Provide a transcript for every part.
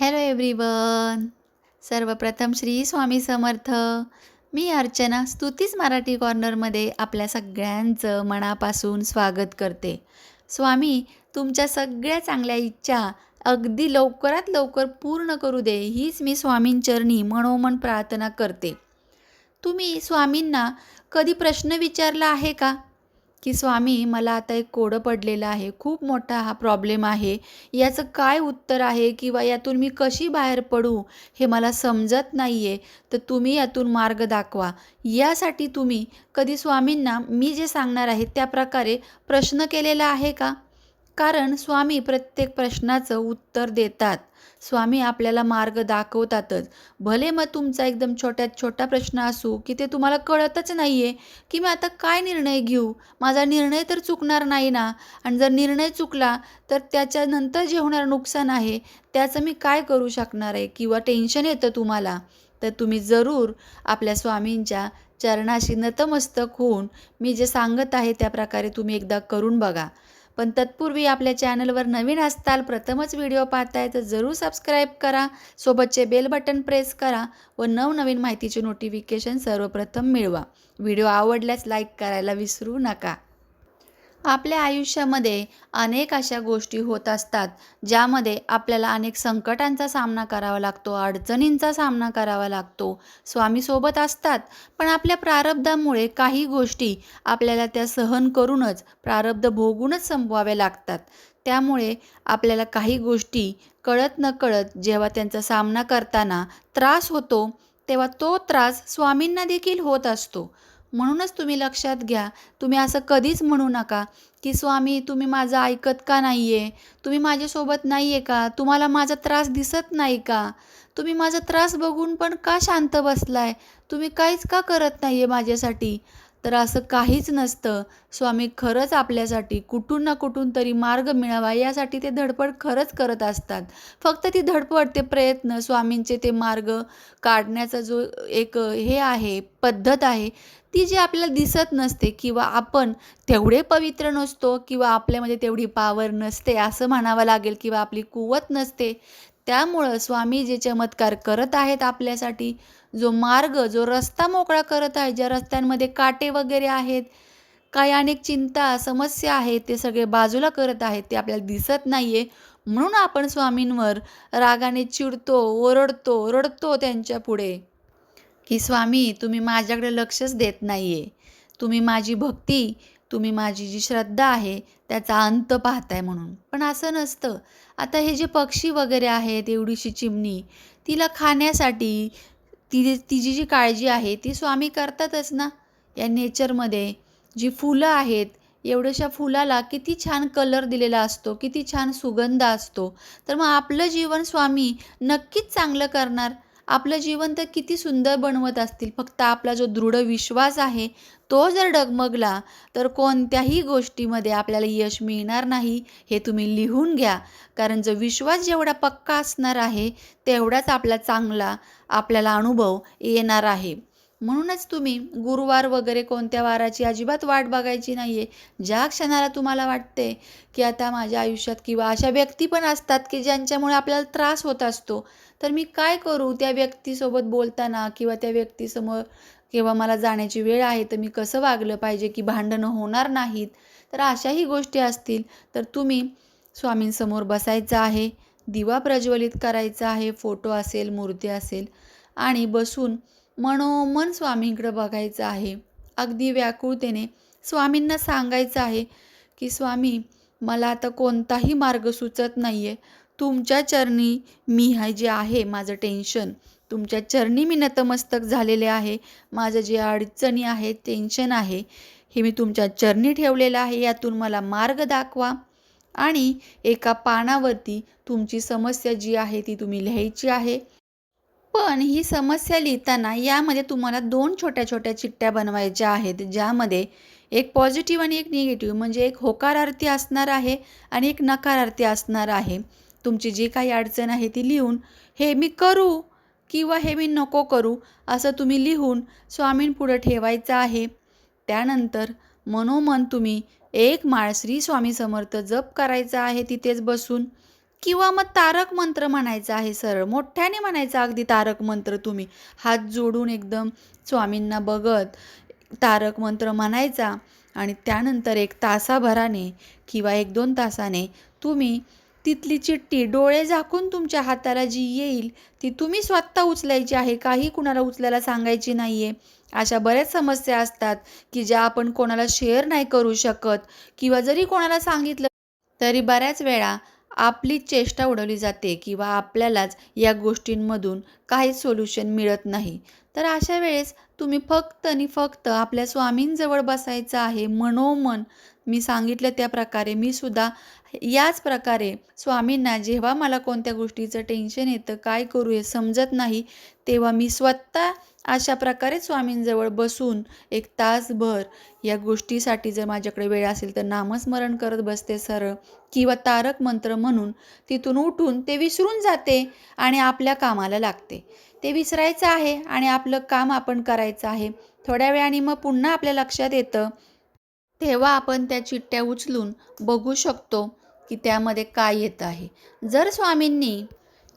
Hello everyone सर्वप्रथम श्री स्वामी समर्थ. मी अर्चना स्तुतीच मराठी कॉर्नरमध्ये आपल्या सगळ्यांचं मनापासून स्वागत करते. स्वामी तुमच्या सगळ्या चांगल्या इच्छा अगदी लवकरात लवकर पूर्ण करू दे हीच मी स्वामींचरणी मनोमन प्रार्थना करते. तुम्ही स्वामींना कधी प्रश्न विचारला आहे का? की स्वामी मला आता एक कोडं पडलेलं आहे. खूप मोठा हा प्रॉब्लेम आहे. याचं काय उत्तर आहे किंवा यातून मी कशी बाहेर पडू हे मला समजत नाही आहे तर तुम्ही यातून मार्ग दाखवा. यासाठी तुम्ही कधी स्वामींना मी जे सांगणार आहे त्या प्रकारे प्रश्न केलेला आहे का? कारण स्वामी प्रत्येक प्रश्नाचं उत्तर देतात. स्वामी आपल्याला मार्ग दाखवतातच. भले मग तुमचा एकदम छोट्यात छोटा प्रश्न असू की ते तुम्हाला कळतच नाही आहे की मी आता काय निर्णय घेऊ? माझा निर्णय तर चुकणार नाही ना? आणि जर निर्णय चुकला तर त्याच्यानंतर जे होणारं नुकसान आहे त्याचं मी काय करू शकणार आहे किंवा टेन्शन येतं तुम्हाला? तर तुम्ही जरूर आपल्या स्वामींच्या चरणाशी नतमस्तक होऊन मी जे सांगत आहे त्या प्रकारे तुम्ही एकदा करून बघा. पण तत्पूर्वी आपल्या चॅनलवर नवीन असताल प्रथमच व्हिडिओ पाहताय तर जरूर सबस्क्राईब करा. सोबतचे बेल बटन प्रेस करा व नवनवीन माहितीचे नोटिफिकेशन सर्वप्रथम मिळवा. व्हिडिओ आवडल्यास लाईक करायला विसरू नका. आपल्या आयुष्यामध्ये अनेक अशा गोष्टी होत असतात ज्यामध्ये आपल्याला अनेक संकटांचा सामना करावा लागतो अडचणींचा सामना करावा लागतो. स्वामीसोबत असतात पण आपल्या प्रारब्धामुळे काही गोष्टी आपल्याला त्या सहन करूनच प्रारब्ध भोगूनच संपवाव्या लागतात. त्यामुळे आपल्याला काही गोष्टी कळत न कळत जेव्हा त्यांचा सामना करताना त्रास होतो तेव्हा तो त्रास स्वामींना देखील होत असतो. म्हणूनच तुम्ही लक्षात घ्या. तुम्ही असं कधीच म्हणू नका की स्वामी तुम्ही माझं ऐकत का नाही आहे तुम्ही माझ्यासोबत नाही आहे का? तुम्हाला माझा त्रास दिसत नाही का? तुम्ही माझा त्रास बघून पण का शांत बसलाय? तुम्ही काहीच का करत नाही आहे माझ्यासाठी? तर असं काहीच नसतं. स्वामी खरंच आपल्यासाठी कुठून ना कुठून तरी मार्ग मिळावा यासाठी ते धडपड खरंच करत असतात. फक्त ती धडपड ते प्रयत्न स्वामींचे ते मार्ग काढण्याचा जो एक हे आहे पद्धत आहे ती जी आपल्याला दिसत नसते किंवा आपण तेवढे पवित्र नसतो किंवा आपल्यामध्ये तेवढी पावर नसते असं म्हणावं लागेल किंवा आपली कुवत नसते त्यामुळं स्वामी जे चमत्कार करत आहेत आपल्यासाठी जो मार्ग जो रस्ता मोकळा करत आहे ज्या रस्त्यांमध्ये काटे वगैरे आहेत काही अनेक चिंता समस्या आहेत ते सगळे बाजूला करत आहेत ते आपल्याला दिसत नाही आहे म्हणून आपण स्वामींवर रागाने चिडतो ओरडतो रडतो त्यांच्या पुढे की स्वामी तुम्ही माझ्याकडे लक्षच देत नाही आहे तुम्ही माझी भक्ती तुम्ही माझी जी श्रद्धा आहे त्याचा अंत पाहताय म्हणून. पण असं नसतं. आता हे जे पक्षी वगैरे आहेत एवढीशी चिमणी तिला खाण्यासाठी ती तिची जी काळजी आहे ती स्वामी करतातच ना? या नेचरमध्ये जी फुलं आहेत एवढ्याशा फुलाला किती छान कलर दिलेला असतो किती छान सुगंध असतो. तर मग आपलं जीवन स्वामी नक्कीच चांगलं करणार. आपलं जीवन तर किती सुंदर बनवत असतील. फक्त आपला जो दृढ विश्वास आहे तो जर डगमगला तर कोणत्याही गोष्टीमध्ये आपल्याला यश मिळणार नाही हे तुम्ही लिहून घ्या. कारण जो विश्वास जेवढा पक्का असणार आहे तेवढाच आपला चांगला आपल्याला अनुभव येणार आहे. म्हणूनच तुम्ही गुरुवार वगैरे कोणत्या वाराची अजिबात वाट बघायची नाही आहे ज्या क्षणाला तुम्हाला वाटते की आता माझ्या आयुष्यात किंवा अशा व्यक्ती पण असतात की ज्यांच्यामुळे आपल्याला त्रास होत असतो तर मी काय करू? त्या व्यक्तीसोबत बोलताना किंवा त्या व्यक्तीसमोर किंवा मला जाण्याची वेळ आहे तर मी कसं वागलं पाहिजे की भांडणं होणार नाहीत? तर अशाही गोष्टी असतील. तर तुम्ही स्वामींसमोर बसायचं आहे दिवा प्रज्वलित करायचा आहे फोटो असेल मूर्ती असेल आणि बसून मनोमन स्वामींकडं बघायचं आहे. अगदी व्याकुळतेने स्वामींना सांगायचं आहे की स्वामी मला आता कोणताही मार्ग सुचत नाही आहे तुमच्या चरणी मी हा जे आहे माझं टेन्शन. तुमच्या चरणी मी नतमस्तक झालेले आहे. माझं जे अडचणी आहे टेन्शन आहे हे मी तुमच्या चरणी ठेवलेलं आहे. यातून मला मार्ग दाखवा आणि एका पानावरती तुमची समस्या जी आहे ती तुम्ही लिहायची आहे. पण ही समस्या लिहिताना यामध्ये तुम्हाला दोन छोट्या छोट्या चिठ्ठ्या बनवायच्या आहेत ज्यामध्ये एक पॉझिटिव्ह आणि एक निगेटिव्ह म्हणजे एक होकारार्थी असणार आहे आणि एक नकारार्थी असणार आहे. तुमची जी काही अडचण आहे ती लिहून हे मी करू किंवा हे मी नको करू असं तुम्ही लिहून स्वामींपुढं ठेवायचं आहे. त्यानंतर मनोमन तुम्ही एक माळ श्री स्वामी समर्थ जप करायचा आहे तिथेच बसून. किंवा मग तारक मंत्र म्हणायचा आहे सरळ मोठ्याने म्हणायचा अगदी तारक मंत्र तुम्ही. हात जोडून एकदम स्वामींना बघत तारक मंत्र म्हणायचा आणि त्यानंतर एक तासाभराने किंवा एक दोन तासाने तुम्ही तिथली चिठ्ठी डोळे झाकून तुमच्या हाताला जी येईल ती तुम्ही स्वतः उचलायची आहे. काही कुणाला उचलायला सांगायची नाही आहे अशा बऱ्याच समस्या असतात की ज्या आपण कोणाला शेअर नाही करू शकत किंवा जरी कोणाला सांगितलं तरी बऱ्याच वेळा आपलीच चेष्टा उडवली जाते किंवा आपल्यालाच या गोष्टींमधून काही सोल्युशन मिळत नाही. तर अशा वेळेस तुम्ही फक्त आणि फक्त आपल्या स्वामींजवळ बसायचं आहे मनोमन. मी सांगितलं त्या प्रकारे मी सुद्धा याच प्रकारे स्वामींना जेव्हा मला कोणत्या गोष्टीचं टेन्शन येतं काय करू हे समजत नाही तेव्हा मी स्वतः अशा प्रकारे स्वामींजवळ बसून एक तासभर या गोष्टीसाठी जर माझ्याकडे वेळ असेल तर नामस्मरण करत बसते सरळ किंवा तारक मंत्र म्हणून. तिथून उठून ते विसरून जाते आणि आपल्या कामाला लागते. ते विसरायचं आहे आणि आपलं काम आपण करायचं आहे. थोड्या वेळाने मग पुन्हा आपल्या लक्षात येतं. तेव्हा आपण त्या चिठ्ठ्या उचलून बघू शकतो की त्यामध्ये काय येत आहे. जर स्वामींनी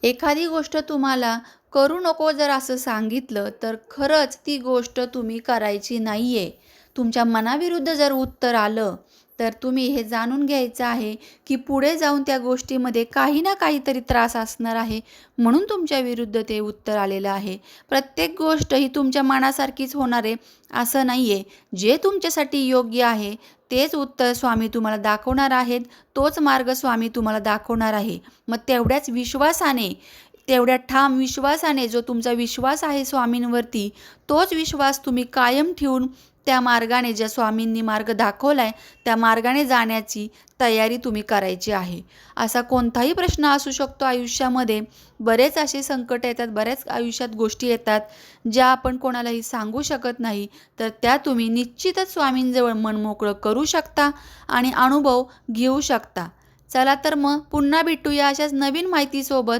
एखादी गोष्ट तुम्हाला करू नको जर असं सांगितलं तर खरंच ती गोष्ट तुम्ही करायची नाही आहे तुमच्या मनाविरुद्ध जर उत्तर आलं तर तुम्ही हे जाणून घ्यायचं आहे की पुढे जाऊन त्या गोष्टीमध्ये काही ना काहीतरी त्रास असणार आहे म्हणून तुमच्या विरुद्ध ते उत्तर आलेलं आहे. प्रत्येक गोष्ट ही तुमच्या मनासारखीच होणार आहे असं नाही आहे जे तुमच्यासाठी योग्य आहे तेच उत्तर स्वामी तुम्हाला दाखवणार आहेत तोच मार्ग स्वामी तुम्हाला दाखवणार आहे. मग तेवढ्याच विश्वासाने तेवढ्या ठाम विश्वासाने जो तुमचा विश्वास आहे स्वामींवरती तोच विश्वास तुम्ही कायम ठेवून त्या मार्गाने ज्या स्वामींनी मार्ग दाखवला आहे त्या मार्गाने जाण्याची तयारी तुम्ही करायची आहे. असा कोणताही प्रश्न असू शकतो आयुष्यामध्ये. बरेच असे संकट येतात बऱ्याच आयुष्यात गोष्टी येतात ज्या आपण कोणालाही सांगू शकत नाही तर त्या तुम्ही निश्चितच स्वामींजवळ मन मोकळं करू शकता आणि अनुभव घेऊ शकता. चला तर मग पुन्हा भेटूया अशाच नवीन माहितीसोबत.